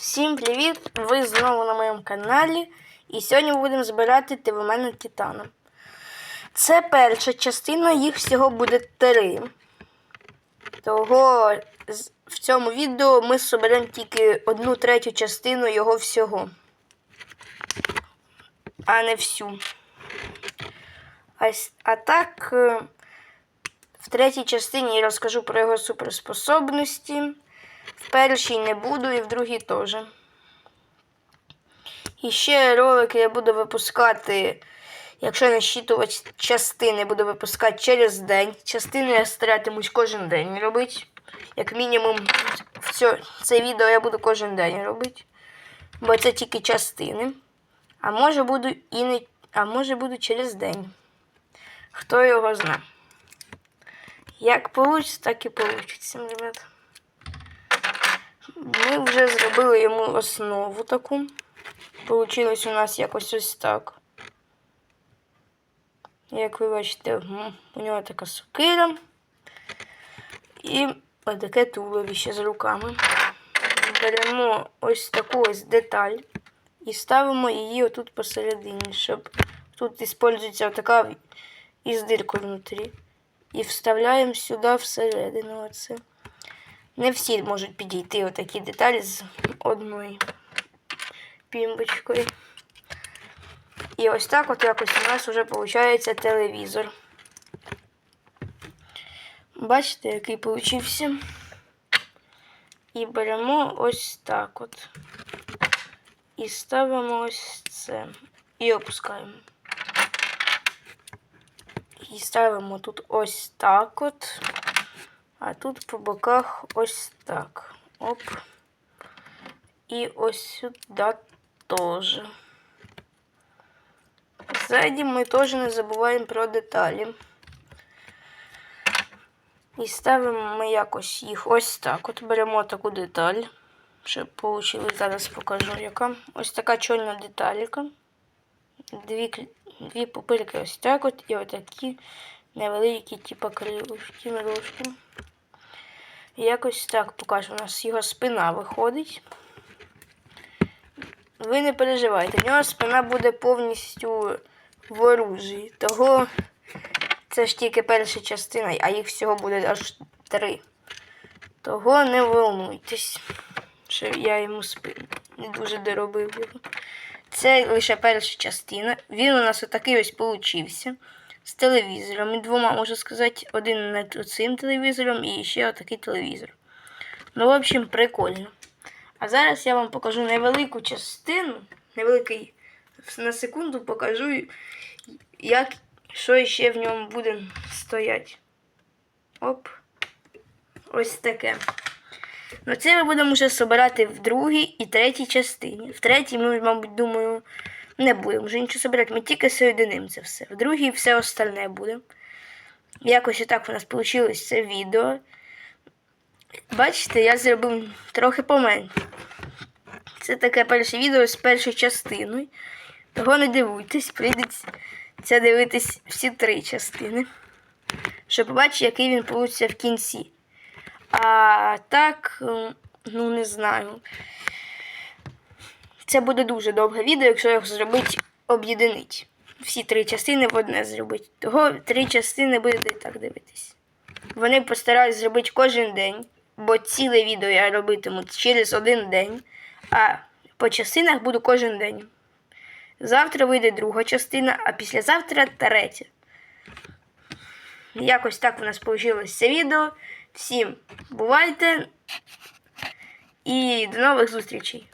Всім привіт! Ви знову на моєму каналі. І сьогодні будемо збирати тивомену Титану. Це перша частина, їх всього буде три. Того в цьому відео ми зберемо тільки одну третю частину його всього. А не всю. А, а так, е, в третій частині я розкажу про його суперспособності. В першій не буду і в другій теж. І ще ролики я буду випускати, якщо не щитувати частини, буду випускати через день. Частини я старатимусь кожен день робити. Як мінімум, в цьо, це відео я буду кожен день робити. Бо це тільки частини. А може буду і не. А може буду через день. Хто його знає. Як вийде, так і вийде, ребята. Ми вже зробили йому основу таку. Получилось у нас якось ось так. Як ви бачите, у нього така сокира і таке туловище з руками. Беремо ось таку ось деталь і ставимо її отут посередині, щоб тут використовується така із диркою внутрі. І вставляємо сюди всередину оце. Не всі можуть підійти отакі деталі з одною пімбочкою. І ось так от якось у нас вже виходить телевізор. Бачите, який получився. І беремо ось так от. І ставимо ось це. І опускаємо. І ставимо тут ось так от. А тут по боках ось так. Оп. І ось сюди теж. Ззаді ми теж не забуваємо про деталі. І ставимо ми якось їх ось так. От беремо таку деталь, щоб вийшло, зараз покажу яка. Ось така чорна деталіка. Дві, дві пупирки ось так от і отакі невеликі, типу крилушки, ножки. Якось так покажу. У нас його спина виходить. Ви не переживайте, в нього спина буде повністю в оружі. Того це ж тільки перша частина, а їх всього буде аж три. Того не волнуйтесь, що я йому спину не дуже доробив його. Це лише перша частина. Він у нас отакий ось получився. З телевізором. І двома, можу сказати, один над цим телевізором і ще отакий телевізор. Ну, в общем, прикольно. А зараз я вам покажу невелику частину, невеликий на секунду покажу, як, що ще в ньому буде стояти. Оп. Ось таке. Ну, це ми будемо вже збирати в другій і третій частині. В третій ми, мабуть, думаю, не будемо вже нічого збирати. Ми тільки соєдинимо це все. В другій все остальне буде. Якось отак у нас вийшло це відео. Бачите, я зробив трохи поменше. Це таке перше відео з першою частиною. Того не дивуйтесь, прийдеться дивитись всі три частини. Щоб побачити, який він вийде в кінці. А так, ну не знаю. Це буде дуже довге відео, якщо його зробити об'єднить. Всі три частини в одне зробити. Того три частини будете так дивитись. Вони постараюсь зробити кожен день, бо ціле відео я робитиму через один день, а по частинах буду кожен день. Завтра вийде друга частина, а післязавтра третя. Якось так у нас вийшло це відео. Всім бувайте і до нових зустрічей!